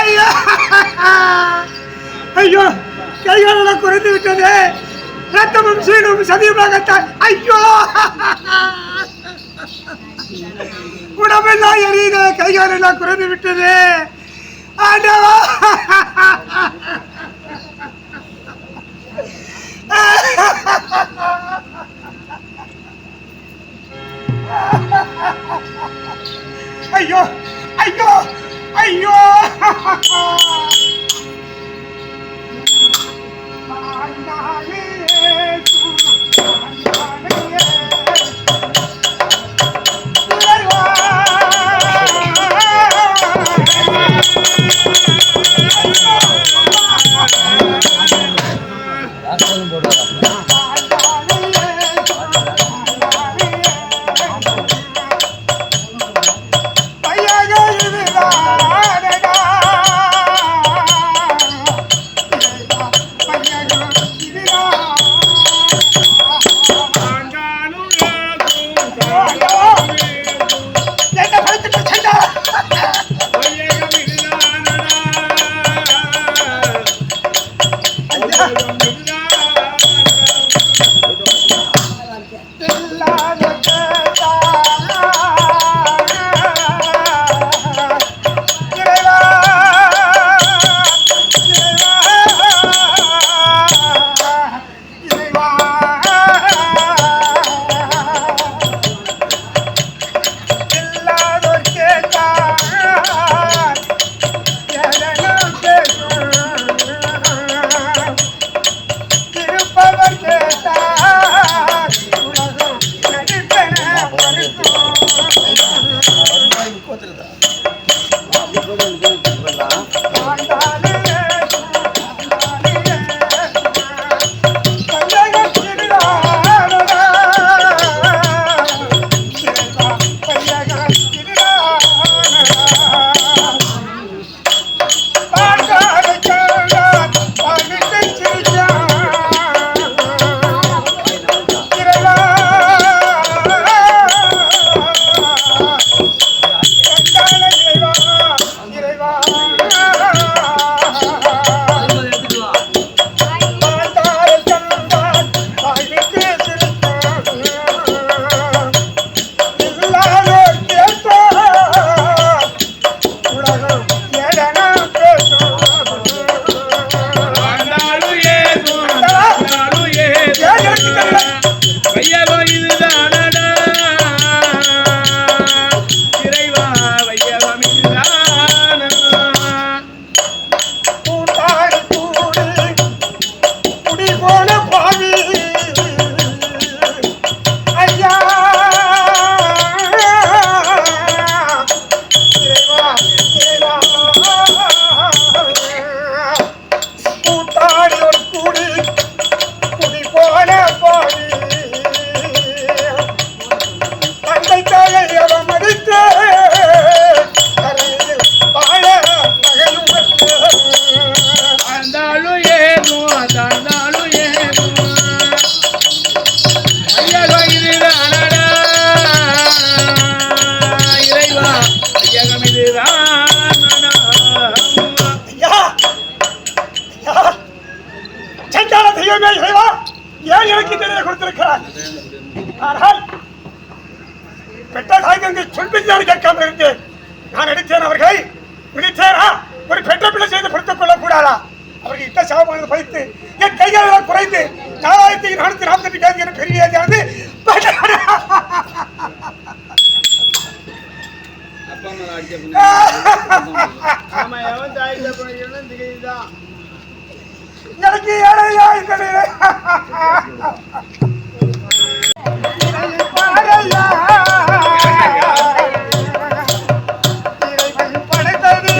ஐயோ. ஐயோ கைகளெல்லாம் குறைந்து விட்டது. ரத்தமும் சீடும் சதியுமாகத்தான் ஐயோ. உடம்பெல்லாம் எரியுது கைகாலெல்லாம் குறைந்து விட்டது. ஆண்டவா. ஐயோ ஐயோ ஐயோ. நாளே எனக்கு ஏழையா இருக்கிறேன் படைத்தது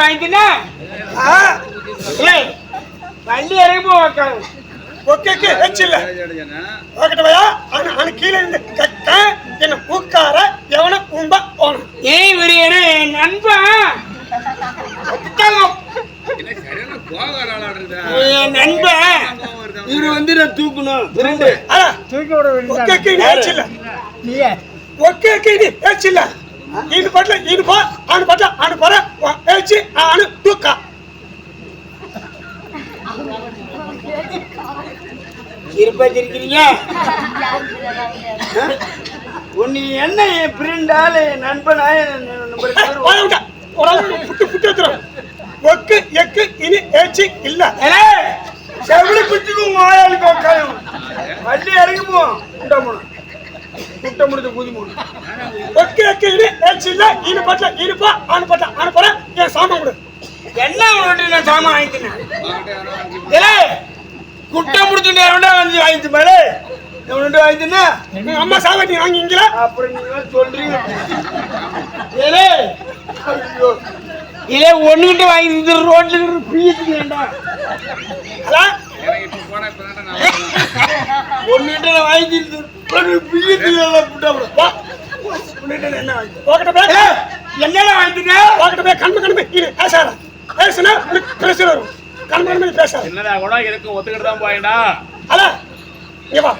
சீக்கிரம் வாங்கினா வண்டி இறங்குமோ ஒக்கேக்கு எச்சில்ல ஓகட்டவையா ஆனா அவன் கீழே இருந்து கட்ட என்ன பூக்கார எவன பூம்பா போனும் ஏய் ஒரு நண்பா. நண்பா. இவரு வந்து நான் தூக்கணும். தூக்கி விட வேண்டிய ஒக்கேக்கு எச்சில்ல ஒக்கேக்கு எச்சில்ல ఈయన పట్ల ఈయన పో ఆయన పట్ల ఆయన పొర ఏచి ఆయన దుఃఖ இருப்பா இருக்கிறீங்க உன்னை என்ன என் ஃப்ரெண்டால என் நண்பனா என் நம்பர் పోయవుట ఒరాలు పుట్టు పుట్టెత్తురు ఒక్క ఎక్కు ఇది ఏచి ఇల్ల செவிலி பிடிச்சிக்கும் மாயாளுக்கு உட்காயும் வண்டி இறங்கி போ முட்டை முடிஞ்ச ஊதி மூடு. ஒக்கே ஒக்கே இரு. ஏச்சு இல்ல. இனு பட்டல இனுப்பா ஆனு பட்டல ஆனு போற என் சாமான் கொடு. என்ன ஒன்று நான் சாமான் வாங்கிக்கினேன் ஏலே குட்டை முடிச்சுட்டு எவனா வந்து வாங்கிச்சு மேலே. எவனுட்டு வாங்கிச்சுன்னா அம்மா சாவட்டி வாங்கிங்களா அப்புறம் நீங்க சொல்றீங்க. ஏலே ஐயோ. இல்ல ஒண்ணுகிட்ட வாங்கி ரோட்ல இருந்து பீச்சுக்கிட்டா எனக்கு இப்போ போனால் இப்போ தான் நான் ஒன்றுட்டு என்ன வாங்கி என்ன வாங்கிட்டு கண்மை கண்மை பேசாத பேசுனா பிரச்சனை வரும் கண்மை கண்மை பேசாத என்னடா கூட எனக்கு ஒத்துக்கிட்டு தான் போயிடா அல இங்க வா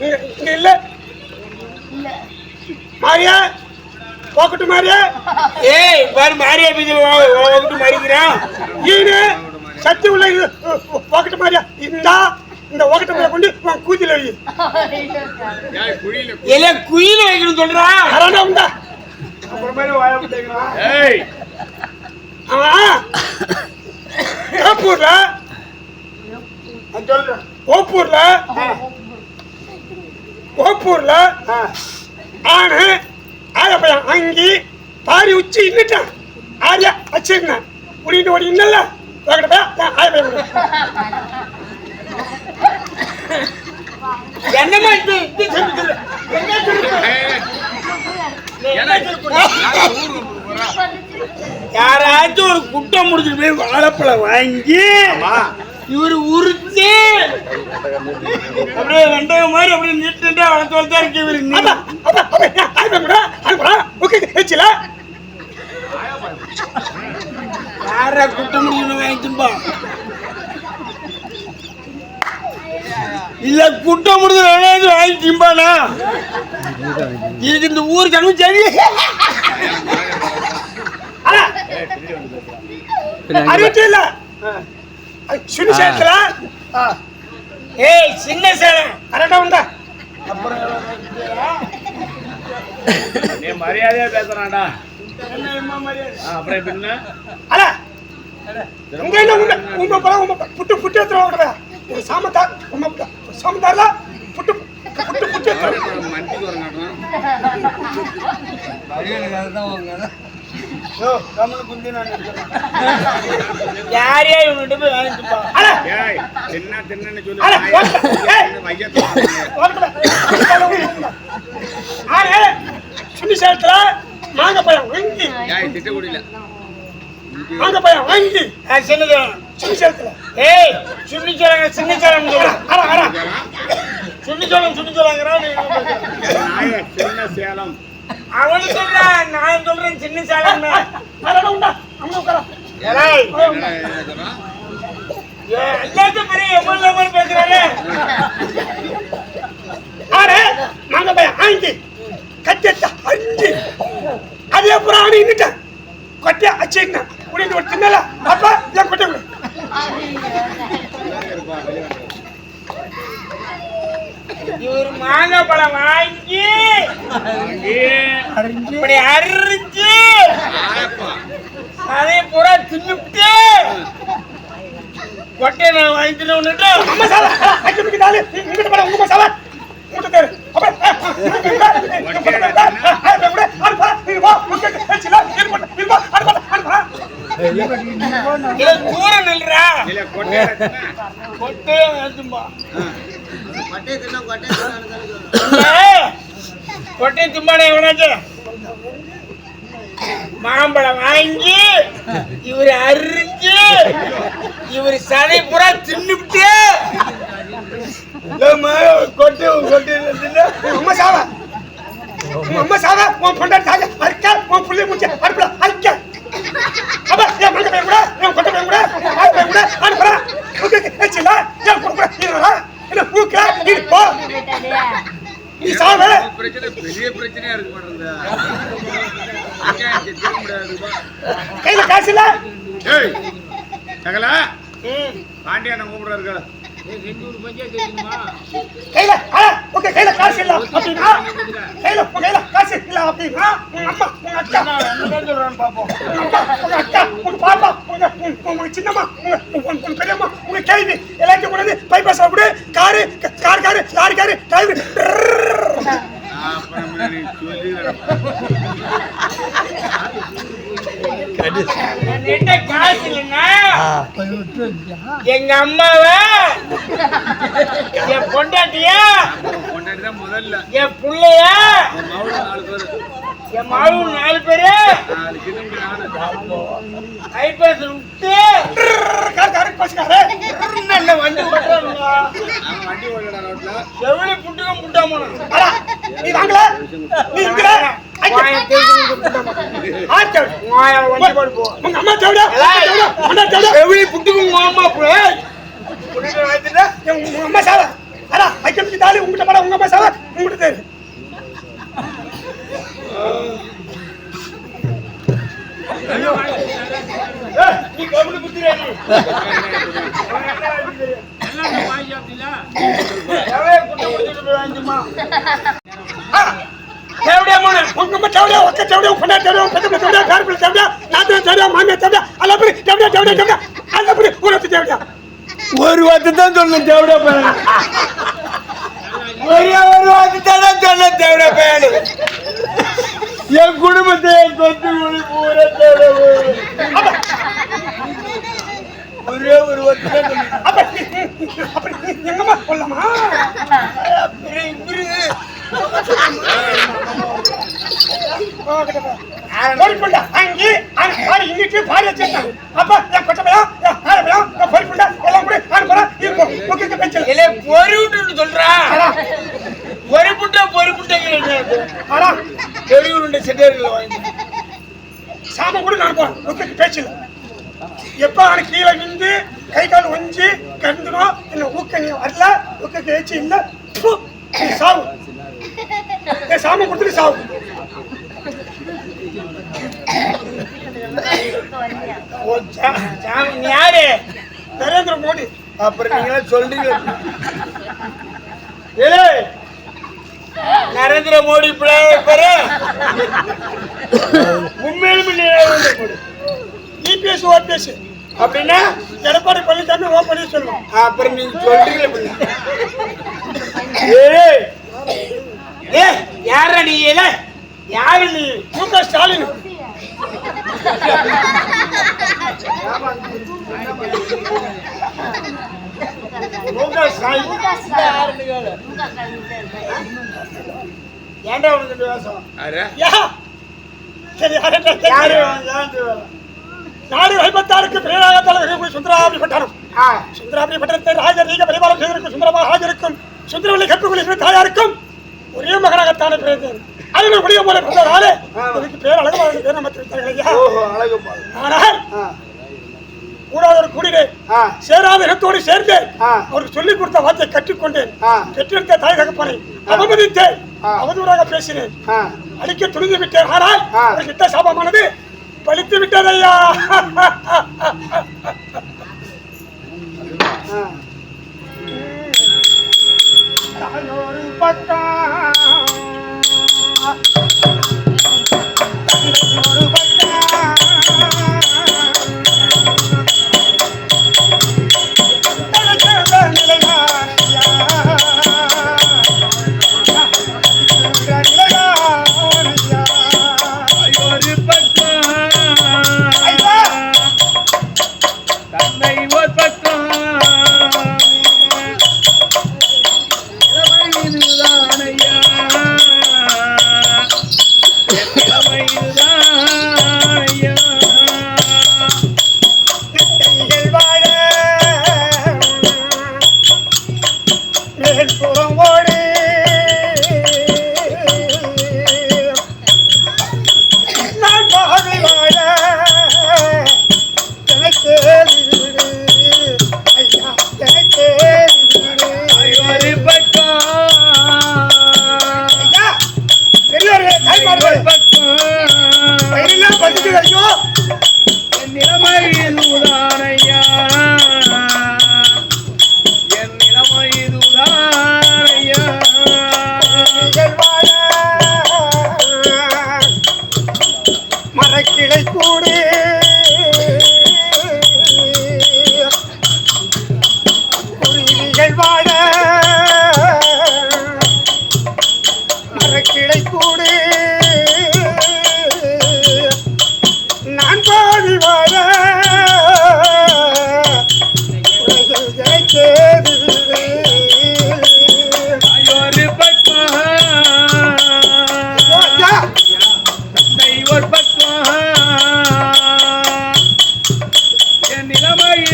இங்க இல்ல மாரியா போக்கட்டு மாரியா ஏய் பாரு மாரியா பீஜம் போக்கட்டு மாறிக்கிறான் ஈனு சத்தி உள்ள இது போக்கட்டு மாரியா இந்த இந்த ஓக்கட்டு மேல கொண்டு உன் கூதில வை. ஏலே குயில் வைக்கணும்னு சொல்றான் அரணா உண்டா? அப்புறமேல வாய விட்டேங்கிறான் ஏய் அவன் காப்பூர்ல? ஓப்பூர்ல ஓப்பூர்ல ஆ. ஆணு ஆய பையன் அங்கி பாரி உச்சி இன்னிட்டான் ஆரியா வச்சிருந்தேன். ஓடிட்டு ஓடி இன்னல்ல என்னம்மா இது? இது சொல்லுது என்ன யாராச்சும் ஒரு குட்டம் முடிச்சுட்டு போய் வாழைப்பழம் வாங்கி இவரு உரிச்சு அப்படியே வெண்டகம் மாதிரி அப்படியே நீட்டு அவனை தோல்தான் இருக்கு இவரு. ஓகே யாரா குட்டம் முடிச்சுட்டு வாங்கிச்சுப்பா இல்ல குட்டம் முடிஞ்சு வாங்கி திம்பானா? இதுக்கு இந்த ஊர் கனவு சரி. இல்ல. சுனி சேர்த்துல ஏய் சின்ன சேலம். அரட்டா உண்டா நீ மரியாதையா பேசுறான்டா. அப்புறம் அல உங்க என்ன உங்க உங்க பழம் உங்க புட்டு புட்டு எடுத்து வாங்கடா இது சாமத்தா உங்க சாமத்தால புட்டு புட்டு புட்டு எடுத்து யோ கம்மனு குந்தி நான் நிற்கிறேன். இவன்கிட்ட போய் சொல்லு அல நாயே. ஏய் வாங்கடா ஆரே சுனி சேர்த்துல மாங்க பழம் வாங்கி மாங்க பழம் வாங்கி ஆ, சின்ன சேலம் சின்ன அவனுக்கு சொல்றேன் நான் சொல்றேன் சின்ன சேலம் ஏய், ஏய், எல்லாத்தையும் பெரிய எவ்வளவு எவ்வளவு பேசுறாரு ஆறு நாங்க போய் ஆங்கி கட்டத்த அஞ்சு. அதே அப்புறம் ஆணி நின்னுட்டேன் கொட்டை அச்சிருந்தா உனக்கு ஒரு தின்னல அப்பா என் கொட்டை கொடு இவர் மாங்காய் பழம் வாங்கி இப்படி அரிச்சு அதே பூரா தின்னுட்டு கொட்டையை நான் வாங்கிட்டு அம்மா சாவா அஞ்சு மணிக்கு நாலு இங்கிட்டு போட உங்க சாவா மூட்டை தேரு இல்ல தூரம் நில்றா. கொட்டையை வாங்கிட்டும்பா கொட்டை தும்பானே எவனாச்சு மாம்பழம் வாங்கி இவர் அரிஞ்சு இவர் சதை பூரா தின்னுபிட்டு கொட்டை கொட்டை அம்மா சாவா. உங்க அம்மா சாவா. உன் பொண்டாட்டி அறுக்க உன் புள்ளி முடிச்சு அடுப்புல அறுக்க. அப்பா என் மங்க பையன் கூட என் கொட்டை பையன் கூட ஆள் பையன் கூட அனுப்புறா ஓகே ஏச்சில என் கொடுக்குற நீ வரா இல்ல பூக்க நீ போ. நீ சாவு பிரச்சனை பெரிய பிரச்சனையா இருக்கு முடியாதுப்பா. கையில காசு இல்ல? ஏய், சகலா. பாண்டியா நான் கூப்பிடுறாரு கையில ஆ ஓகே கையில காசு இல்ல அப்படின்னா கையில கையில காசு இல்ல அப்படின்னா அம்மா உங்க அக்கா. சொல்றான்னு பாப்போம். உங்க அக்கா உங்க பாப்பா உங்க உங்க- சின்னம்மா உங்க பெரியம்மா உங்க கேள்வி எல்லாத்தையும் கொண்டு வந்து பைபாஸ் கூட car car car lorry car driver அப்புறம் நீ சொல்லிடுறேன் என்கிட்ட காசு இல்லைன்னா எங்க அம்மாவ? என் பொண்டாட்டிய? முதல்ல என் புள்ளைய? என் மாவு நாலு பேரு? ஐபேஸ் விட்டு. வண்டி ஓட்டுறாங்க அவன் வண்டி ஓடடா ரோட்ல எவ்வளவு புட்டுக்க புட்டாம நீ வாங்கல நீ இங்கல ஆட்கள் வண்டி போடு போ உங்க அம்மா தேவடா அண்ணா தேவடா எவ்வளவு புட்டுக்கு உங்க அம்மா போய் புட்டுக்க வாங்கிட்டு உங்க அம்மா சாவ அடா ஐக்கம்க்கு தாலி உங்ககிட்ட பட உங்க அம்மா சாவ உங்ககிட்ட தேரு நீ கவலை புத்திரா நீ எவ்வளவு புட்டு கொடுத்துட்டு போய் வாங்கிட்டுமா தேவடியா உங்க அம்மா தேவடா ஒக்க தேவடா பொண்ணா தேவடா பெத்த தேவடா கார்பிள் தேவடா நாத்தா தேவடா மாமியா தேவடா அல்லப்படி தேவடா தேவடா தேவடா அல்லப்படி ஊரத்து தேவடா ஒரு வார்த்தை தான் சொல்லணும் தேவடா பையன் ஒரே ஒரு வார்த்தை தான் சொல்ல தேவடா பையன் என் குடும்பத்தை என் சொத்து மொழி பூரா பையன். ஒரே ஒரு வார்த்தை அப்படி எங்க அம்மா கொல்லமா இப்படி இப்படி பொறிப்புண்டா அங்கே பாரு இங்கிட்டு பாரு வச்சிருக்காங்க அப்ப என் கொட்டமையா என் ஆரமையா என் பொறிப்புண்டா எல்லாம் கூட அனுப்புறா இருக்கும் முக்கிய பெஞ்சல இல்ல பொறி விட்டுன்னு சொல்றா. பொறி புட்டா பொறி புட்டா ஆனா பெரிய உருண்டை செட்டியார்கள் வாங்கி சாம கூட போறேன். முக்கிய பேச்சல எப்ப அவனு கீழே விந்து கை கால் ஒஞ்சி கண்டுனோம் என்ன ஊக்க நீ வரல? ஊக்க பேச்சு இல்ல ப்பு, நீ சாவு ஏ சாம கொடுத்துட்டு சாவு ஓ, சா- சாமி, நீ யாரு நரேந்திர மோடி அப்புறம் நீங்களா சொல்றீங்க. ஏலே நரேந்திர மோடி பிள்ளை பாரு உண்மையிலுமே இபிஎஸ் ஓபிஎஸ் அப்படின்னா எடப்பாடி பழனிசாமி ஓ பண்ணி சொல்லுவோம் அப்புறம் நீங்க சொல்றீங்க பிள்ளை. ஏய் ஏ யாரா நீ ஏல? யாரு நீ? மு க ஸ்டாலின். முக சாய் ஏன்டா உனக்கு வேஷம்? நாடு தலைவர் ராஜர் நீங்க பரிபாலம் செய்திருக்கும் சுந்தரமாக ஹாஜருக்கும் சுந்தரவள்ளி கற்புக்குள் தாயாருக்கும். ஒரே மகனாகத்தானே பிறந்தேன். அதில் முடிய போல பிறந்ததாலே எனக்கு பேர் அழகமாக பேர் நம்ம திருத்தார்கள் ஐயா. அழகு ஆனால் கூடாத ஒரு சேர்ந்தேன் ஆ. அவருக்கு சொல்லிக் கொடுத்த வார்த்தை கற்றுக்கொண்டேன். பெற்றெடுத்த தாய் தகப்பனை அவமதித்தேன். அவதூறாக பேசினேன். அடிக்க துணிந்து விட்டேன். ஆனால் ஆ. ஒரு கிட்ட சாபமானது பழித்து விட்டதையா? பக்கம்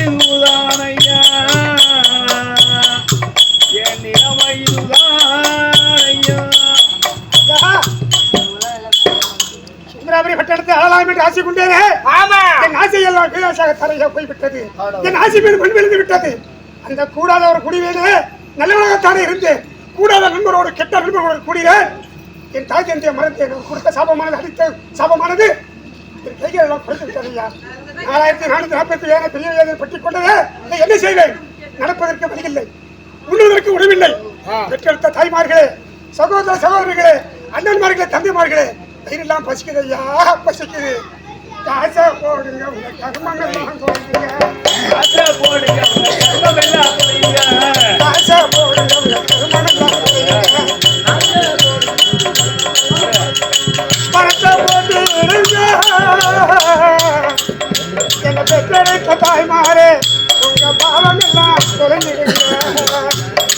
நிலைமை இதுதான் ஐயா என் நிலைமை இதுதான் ஐயா ஐயா. சுந்தராபுரி பட்டணத்தை ஆளாம் என்று ஆசை கொண்டேனே. ஆமா. என் ஆசை எல்லாம் வீராசாக தரையாக போய்விட்டது என் ஆசை மீது மண் விழுந்து விட்டது. அந்த கூடாத ஒரு குடிவேனு நல்லவனாகத்தானே இருந்தேன். கூடாத நண்பரோடு கெட்ட நண்பர்களோடு கூடினேன். என் தாய் தந்தையை மறந்தேன் கொடுத்த சாபமானது அடித்த சாபமானது என் கைகள் எல்லாம் குறைத்து விட்டது ஐயா நாலாயிரத்தி நானூத்தி நாற்பத்தி ஏழு பெரிய வேதனை பற்றி கொண்டது என்ன செய்வேன் நடப்பதற்கு வழியில்லை உண்ணுவதற்கு உணவில்லை பெற்றெடுத்த தாய்மார்களே சகோதர சகோதரிகளே அண்ணன்மார்களே தம்பிமார்களே பயிரெல்லாம் பசிக்குது ஐயா பசிக்குது காசை போடுங்க உங்க கர்மங்கள்லாம் போடுங்க ஆசை போடுங்க உங்க கர்மம் எல்லாம் போடுங்க காசை போடுங்க உங்க கர்மங்கள்லாம் அன்ப தாய்மாரே உங்க பாவம் எல்லாம் தொலைஞ்சிடுங்க